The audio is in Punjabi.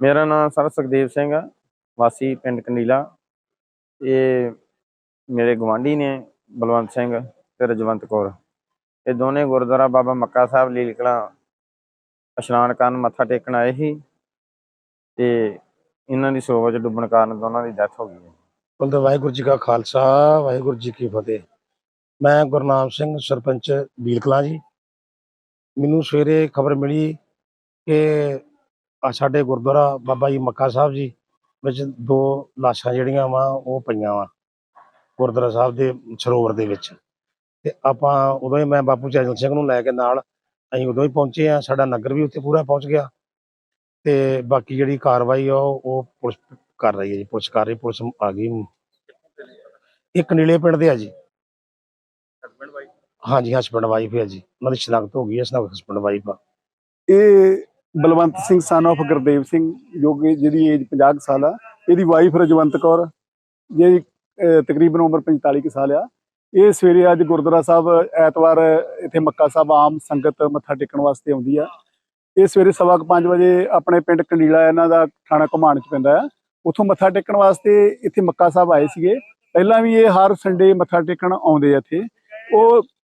ਮੇਰਾ ਨਾਮ ਸਰ ਸੁਖਦੇਵ ਸਿੰਘ ਆ, ਵਾਸੀ ਪਿੰਡ ਕੰਡੀਲਾ। ਇਹ ਮੇਰੇ ਗਵਾਂਢੀ ਨੇ, ਬਲਵੰਤ ਸਿੰਘ ਤੇ ਰਜਵੰਤ ਕੌਰ। ਇਹ ਦੋਨੇ ਗੁਰਦੁਆਰਾ ਬਾਬਾ ਮੱਕਾ ਸਾਹਿਬ ਲੀਲ ਕਲਾਂ ਇਸ਼ਨਾਨ ਕਰਨ ਮੱਥਾ ਟੇਕਣ ਆਏ ਸੀ ਤੇ ਇਹਨਾਂ ਦੀ ਸਰੋਵਰ 'ਚ ਡੁੱਬਣ ਕਾਰਨ ਦੋਨਾਂ ਦੀ ਡੈਥ ਹੋ ਗਈ ਹੈ। ਬੋਲਦੇ ਵਾਹਿਗੁਰੂ ਜੀ ਕਾ ਖਾਲਸਾ, ਵਾਹਿਗੁਰੂ ਜੀ ਕੀ ਫਤਿਹ। ਮੈਂ ਗੁਰਨਾਮ ਸਿੰਘ, ਸਰਪੰਚ ਬੀਲਕਲਾਂ ਜੀ। ਮੈਨੂੰ ਸਵੇਰੇ ਖਬਰ ਮਿਲੀ ਕਿ ਆ ਸਾਡੇ ਗੁਰਦੁਆਰਾ ਬਾਬਾ ਜੀ ਮੱਕਾ ਸਾਹਿਬ ਜੀ ਵਿੱਚ ਦੋ ਲਾਸ਼ਾਂ ਜਿਹੜੀਆਂ ਵਾ, ਉਹ ਪਈਆਂ ਵਾ ਗੁਰਦੁਆਰਾ ਸਾਹਿਬ ਦੇ ਸਰੋਵਰ ਦੇ ਵਿੱਚ। ਤੇ ਆਪਾਂ ਉਦੋਂ ਹੀ ਮੈਂ ਬਾਪੂ ਚੈਨਲ ਸਿੰਘ ਨੂੰ ਲੈ ਕੇ ਨਾਲ ਅਸੀਂ ਉਦੋਂ ਹੀ ਪਹੁੰਚੇ ਆ ਸਾਡਾ ਨਗਰ ਵੀ ਉੱਥੇ ਪੂਰਾ ਪਹੁੰਚ ਗਿਆ। ਤੇ ਬਾਕੀ ਜਿਹੜੀ ਕਾਰਵਾਈ ਆ, ਉਹ ਪੁਲਿਸ ਕਰ ਰਹੀ ਹੈ ਜੀ। ਪੁਲਿਸ ਕਰ ਰਹੀ ਪੁਲਿਸ ਆ ਗਈ। ਇੱਕ ਨੀਲੇ ਪਿੰਡ ਦੇ ਆ ਜੀ। ਹਾਂਜੀ ਹਸਬੰਡ ਵਾਈਫ ਹੈ ਜੀ। ਉਹਨਾਂ ਦੀ ਸ਼ਨਾਖਤ ਹੋ ਗਈ ਹੈ, ਸ਼ਨਾਖਤ ਹਸਬੰਡ ਵਾਈਫ ਆ। ਇਹ ਬਲਵੰਤ ਸਿੰਘ ਸਨ of ਗੁਰਦੇਵ ਸਿੰਘ, ਜੋ ਕਿ ਜਿਹਦੀ ਏਜ 50 ਕੁ ਸਾਲ ਆ। ਇਹਦੀ ਵਾਈਫ ਰਜਵੰਤ ਕੌਰ, ਜਿਹਦੀ ਤਕਰੀਬਨ ਉਮਰ 45 ਕੁ ਸਾਲ ਆ। ਇਹ ਸਵੇਰੇ ਅੱਜ ਗੁਰਦੁਆਰਾ ਸਾਹਿਬ, ਐਤਵਾਰ, ਇੱਥੇ ਮੱਕਾ ਸਾਹਿਬ ਆਮ ਸੰਗਤ ਮੱਥਾ ਟੇਕਣ ਵਾਸਤੇ ਆਉਂਦੀ ਆ। ਇਹ ਸਵੇਰੇ ਸਵਾ ਕੁ ਪੰਜ ਵਜੇ ਆਪਣੇ ਪਿੰਡ ਕੰਡੀਲਾ ਇਹਨਾਂ ਦਾ ਥਾਣਾ ਘੁਮਾਣ ਚ ਪੈਂਦਾ ਆ। ਉੱਥੋਂ ਮੱਥਾ ਟੇਕਣ ਵਾਸਤੇ ਇੱਥੇ ਮੱਕਾ ਸਾਹਿਬ ਆਏ ਸੀਗੇ। ਪਹਿਲਾਂ ਵੀ ਇਹ ਹਰ ਸੰਡੇ ਮੱਥਾ ਟੇਕਣ ਆਉਂਦੇ ਆ ਇੱਥੇ। ਉਹ